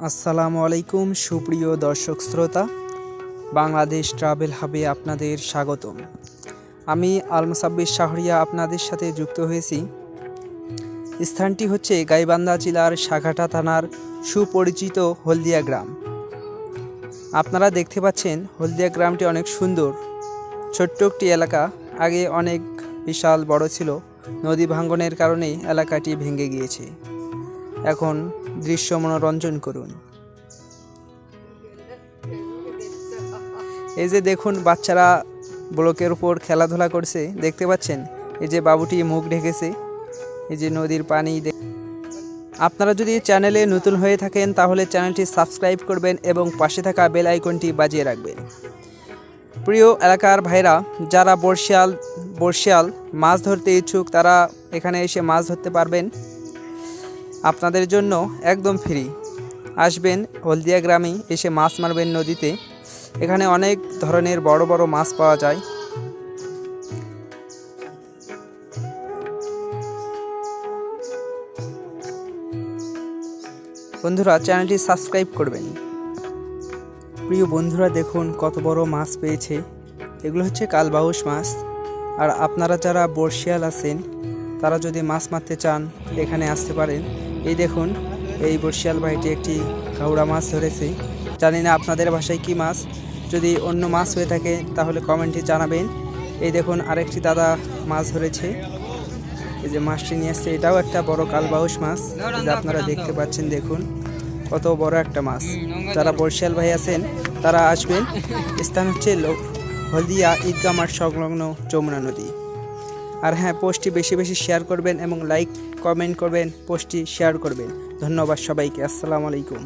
আসসালামু আলাইকুম, সুপ্রিয় দর্শক শ্রোতা। বাংলাদেশ ট্রাভেল হাবে আপনাদের স্বাগতম। আমি আলমসাব্বির শাহরিয়া আপনাদের সাথে যুক্ত হয়েছি। স্থানটি হচ্ছে গাইবান্ধা জেলার সাঘাটা থানার সুপরিচিত হলদিয়া গ্রাম। আপনারা দেখতে পাচ্ছেন, হলদিয়া গ্রামটি অনেক সুন্দর। ছোট্ট একটি এলাকা, আগে অনেক বিশাল বড় ছিল। নদী ভাঙ্গনের কারণে এলাকাটি ভেঙে গিয়েছে। এখন দৃশ্য মনোরঞ্জন করুন। এই যে দেখুন, বাচ্চারা ব্লকের উপর খেলাধুলা করছে, দেখতে পাচ্ছেন? এই যে বাবুটি মুখ ঢেকেছে, এই যে নদীর পানি আপনারা যদি চ্যানেলে নতুন হয়ে থাকেন, তাহলে চ্যানেলটি সাবস্ক্রাইব করবেন এবং পাশে থাকা বেল আইকনটি বাজিয়ে রাখবেন। প্রিয় এলাকার ভাইরা, যারা বর্ষিয়াল বর্ষিয়াল মাছ ধরতে ইচ্ছুক, তারা এখানে এসে মাছ ধরতে পারবেন। আপনাদের জন্য একদম ফ্রি। আসবেন হলদিয়া গ্রামে এসে মাছ মারবেন নদীতে। এখানে অনেক ধরনের বড় বড় মাছ পাওয়া যায়। বন্ধুরা, চ্যানেলটি সাবস্ক্রাইব করবেন। প্রিয় বন্ধুরা, দেখুন কত বড় মাছ পেয়েছে। এগুলো হচ্ছে কালবাউস মাছ। আর আপনারা যারা বর্ষিয়াল আছেন, তারা যদি মাছ মারতে চান, এখানে আসতে পারেন। এই দেখুন, এই বর্ষিয়াল ভাইটি একটি কাউড়া মাছ ধরেছে। জানি না আপনাদের ভাষায় কি মাছ, যদি অন্য মাছ হয়ে থাকে তাহলে কমেন্টে জানাবেন। এই দেখুন, আরেকটি দাদা মাছ ধরেছে। এই যে মাছটি নিয়ে আসছে এটাও একটা বড় কালবাউস মাছ। যে আপনারা দেখতে পাচ্ছেন, দেখুন, কত বড় একটা মাছ। যারা বর্ষিয়াল ভাই আছেন, তারা আসবেন। স্থান হচ্ছে হলদিয়া ঈদগা মাঠ সংলগ্ন যমুনা নদী। আর হ্যাঁ পোস্টটি বেশি বেশি শেয়ার করবেন এবং লাইক কমেন্ট করবেন, পোস্টটি শেয়ার করবেন। ধন্যবাদ সবাইকে, আসসালামু আলাইকুম।